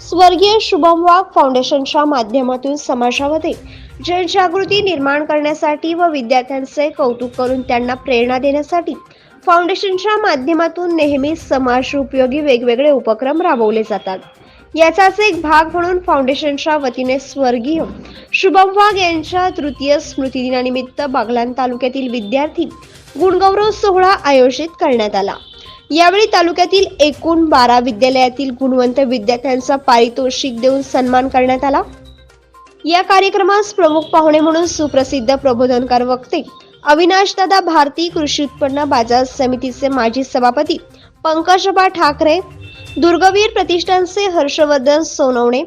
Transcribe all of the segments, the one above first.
स्वर्गीय शुभम वाघ फाउंडेशनच्या माध्यमातून समाजामध्ये जनजागृती निर्माण करण्यासाठी व विद्यार्थ्यांचे कौतुक करून त्यांना प्रेरणा देण्यासाठी फाउंडेशनच्या माध्यमातून नेहमी समाज उपयोगी वेगवेगळे उपक्रम राबवले जातात. याचाच एक भाग म्हणून फाउंडेशनच्या वतीने स्वर्गीय शुभम वाघ यांच्या तृतीय स्मृतिदिनानिमित्त बागलान तालुक्यातील विद्यार्थी गुणगौरव सोहळा आयोजित करण्यात आला. यावेळी तालुक्यातील एकूण बारा विद्यालयातील गुणवंत विद्यार्थ्यांचा पारितोषिक देऊन सन्मान करण्यात आला. या कार्यक्रमास प्रमुख पाहुणे म्हणून सुप्रसिद्ध प्रबोधनकार वक्ते अविनाशदादा भारती कृषी उत्पन्न बाजार समितीचे माजी सभापती पंकजबा ठाकरे दुर्गवीर प्रतिष्ठानचे हर्षवर्धन सोनवणे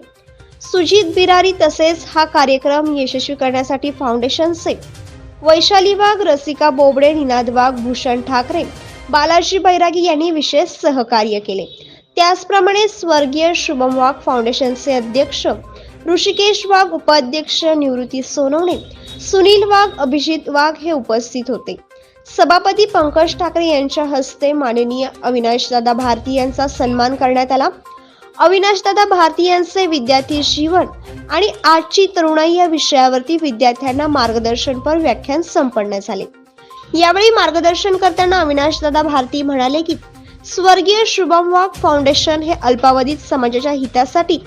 सुजित बिरारी तसेच हा कार्यक्रम यशस्वी करण्यासाठी फाउंडेशनचे वैशाली वाघ रसिका बोबडे निनाद वाघ भूषण ठाकरे बालाजी बैरागी यांनी विशेष सहकार्य केले. त्याचप्रमाणे स्वर्गीय शुभम वाघ फाउंडेशनचे अध्यक्ष ऋषिकेश वाघ उपाध्यक्ष निवृत्ती सोनवणे सुनील वाघ अभिजित वाघ हे उपस्थित होते. सभापती पंकज ठाकरे यांच्या हस्ते माननीय अविनाशदादा भारती यांचा सन्मान करण्यात आला. अविनाशदादा भारती यांचे विद्यार्थी जीवन आणि आजची तरुणाई या विषयावरती विद्यार्थ्यांना मार्गदर्शनपर व्याख्यान संपन्न झाले. यावेळी मार्गदर्शन करताना अविनाशदादा भारती म्हणाले की स्वर्गीय शुभम वाघ फाउंडेशन हे अल्पावधीत समाजाच्या हितासाठी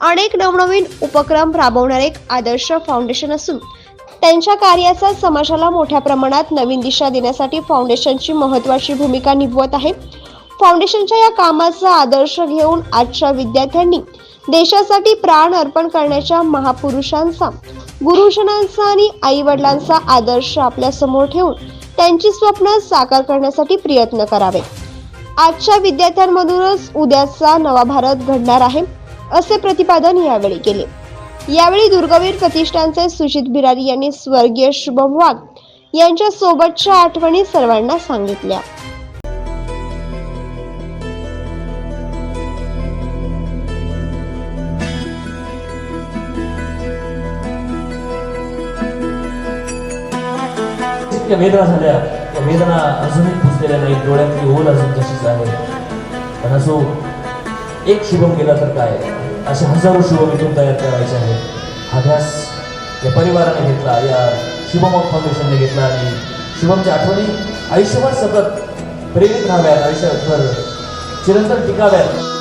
अनेक नवनवीन उपक्रम राबवणारे एक आदर्श फाउंडेशन असून त्यांच्या कार्याचा समाजाला मोठ्या प्रमाणात नवीन दिशा देण्यासाठी फाउंडेशनची महत्त्वाची भूमिका निभवत आहे. फाउंडेशनच्या या कामाचा आदर्श घेऊन आजच्या विद्यार्थ्यांनी देशासाठी प्राण अर्पण करण्याच्या महापुरुषांचा गुरुजनांचा आणि आई वडिलांचा आदर्श आपल्यासमोर ठेवून त्यांची स्वप्न साकार करण्यासाठी प्रयत्न करावे. आजच्या विद्यार्थ्यांमधूनच उद्याचा नवा भारत घडणार आहे. असे प्रतिपादन यावेळी केले. यावेळी दुर्गवीर प्रतिष्ठानचे सुजित बिरारी यांनी स्वर्गीय शुभम वाघ यांच्या सोबतच्या आठवणी सर्वांना सांगितल्या. इतक्या वेदना झाल्या. त्या वेदना अजूनही पुसलेल्या नाहीत डोळ्यातली ओल अजून तशीच आहे. पण असो एक शुभम गेला तर काय? असे हजारो शिव इथून तयार करायचे आहेत. हा ध्यास या परिवाराने घेतला या शुभम फाउंडेशनने घेतला आणि शुभमच्या आठवणी आयुष्यभर सतत प्रेरित राहाव्यात आयुष्यभर चिरंतन टिकाव्यात.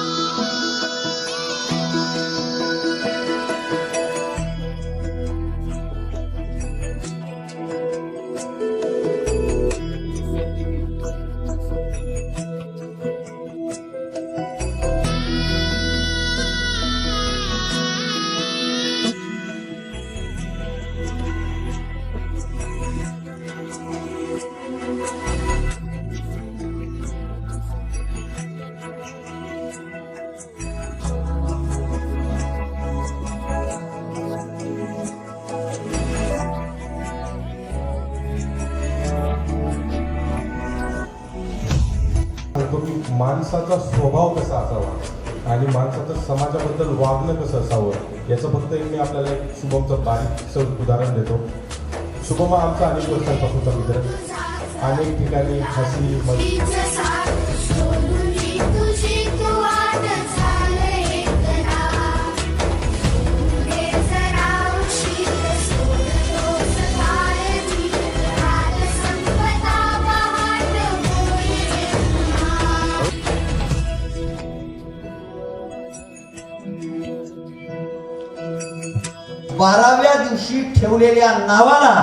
माणसाचा स्वभाव कसा असावा आणि माणसाचं समाजाबद्दल वागणं कसं असावं याचं फक्त एक मी आपल्याला एक शुभमचं बारीकचं उदाहरण देतो. शुभम हा आमचा अनेक वर्षांपासूनचा मित्र. अनेक ठिकाणी हसी मस्ती बाराव्या दिवशी ठेवलेल्या नावाला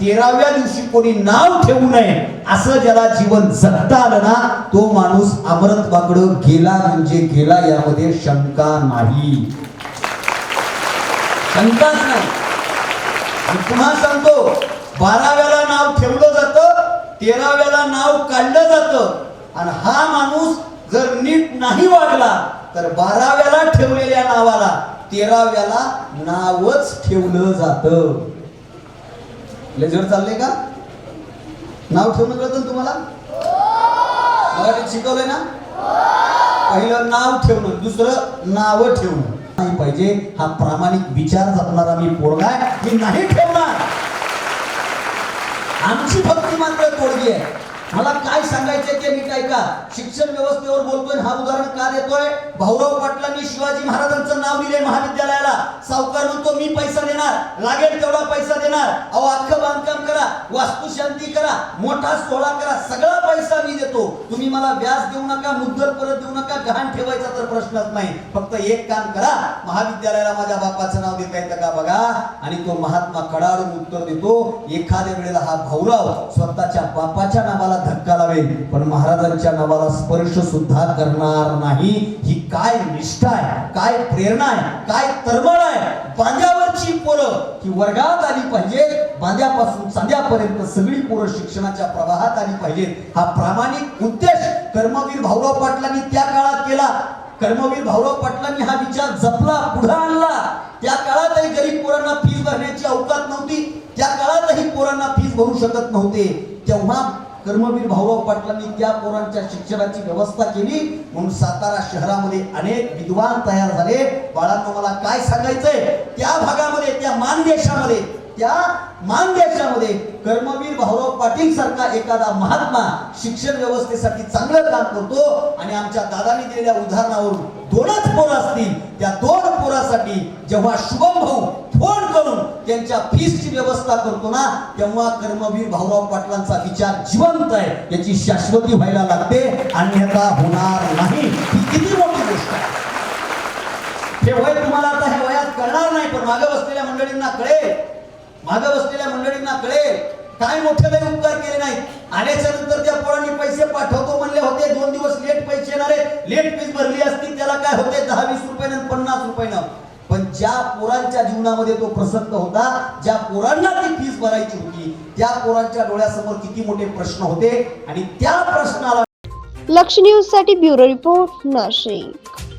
तेराव्या दिवशी कोणी नाव ठेवू नये असं ज्याला जीवन जगता आलं ना तो माणूस अमरत्वाकडं गेला म्हणजे गेला यामध्ये शंका नाही. शंकाच नाही. पुन्हा सांगतो बाराव्याला नाव ठेवलं जातं तेराव्याला नाव काढलं जातं. आणि हा माणूस जर नीट नाही वागला तर बाराव्याला ठेवलेल्या नावाला तेराव्याला नावच ठेवलं जात. लेजर चाललंय का? नाव ठेवणं कळतं तुम्हाला? मराठीत शिकवलंय ना? पहिलं नाव ठेवणं दुसरं नाव ठेवणं. नाही पाहिजे हा प्रामाणिक विचार जपणारा मी पोरगा की मी नाही ठेवणार. आमची भक्ती मात्र तोडगी आहे. मला काय सांगायचंय ते नीट ऐका. शिक्षण व्यवस्थेवर बोलतोय हा उदाहरण का देतोय? भाऊराव पाटलांनी शिवाजी महाराजांचं नाव दिले महाविद्यालयाला. सावकार म्हणतो मी पैसा देणार. लागेल तेवढा पैसा देणार. अहो अख्खं बांधकाम करा वास्तुशांती करा मोठा सोहळा करा सगळा पैसा मी देतो. तुम्ही मला व्याज देऊ नका मुद्दल परत देऊ नका गहाण ठेवायचा तर प्रश्नच नाही. फक्त एक काम करा महाविद्यालयाला माझ्या बापाचं नाव देता येतं का बघा? आणि तो महात्मा कडाडून उत्तर देतो एखाद्या वेळेला हा भाऊराव स्वतःच्या बापाच्या नावाला धक्का लावेल. पण महाराजांच्या नावाला स्पर्श सुद्धा करणार नाही. ही काय निष्ठा आहे? काय प्रेरणा आहे? काय तळमळ आहे? बांध्यावरची पोरं. ही वर्गात आली पाहिजे बांध्यापासून चांद्यापर्यंत सगळी पोरं शिक्षणाच्या प्रवाहात आली पाहिजेत. हा प्रामाणिक उद्देश कर्मवीर भाऊराव पाटलांनी त्या काळात केला. कर्मवीर भाऊराव पाटलांनी हा विचार जपला पुढे आणला. त्या काळातही गरीब पोरांना फीस भरण्याची अवकात नव्हती. त्या काळातही पोरांना फीस भरू शकत नव्हते. तेव्हा कर्मवीर भाऊराव पाटलांनी त्या पोरांच्या शिक्षणाची व्यवस्था केली. म्हणून सातारा शहरामध्ये अनेक विद्वान तयार झाले. बाळांनो मला काय सांगायचंय? त्या भागामध्ये त्या मानदेशामध्ये त्या मानदेशामध्ये कर्मवीर भाऊराव पाटील सारखा एखादा महात्मा शिक्षण व्यवस्थेसाठी चांगलं काम करतो आणि आमच्या दादानी दिलेल्या उदाहरणावरून दोनच पोरं असतील त्या दोन पोरासाठी जेव्हा शुभम भाऊ फोन करून त्यांच्या फीसची व्यवस्था करतो ना तेव्हा कर्मवीर भाऊराव पाटलांचा विचार जिवंत आहे. याची शाश्वती व्हायला लागते. अन्यथा होणार नाही. ही किती मोठी गोष्ट आहे. हे वय तुम्हाला आता हे वयात कळणार नाही पण मागे बसलेल्या मंडळींना कळेल मागे बसलेल्या मंडळींना कळेल काय मोठे काही उपकार केले नाही आल्याच्यानंतर त्या पोरांनी पैसे पाठवतो म्हणले होते. दोन दिवस लेट पैसे येणारे. लेट फीस भरली असती त्याला काय होते? दहा वीस रुपयानं पन्नास रुपयानं. पण ज्या पोरांच्या जीवनामध्ये तो प्रसंग होता ज्या पोरांना ती फीस भरायची होती त्या पोरांच्या डोळ्यासमोर किती मोठे प्रश्न होते. आणि त्या प्रश्नाला लक्ष न्यूजसाठी ब्युरो रिपोर्ट नाशिक.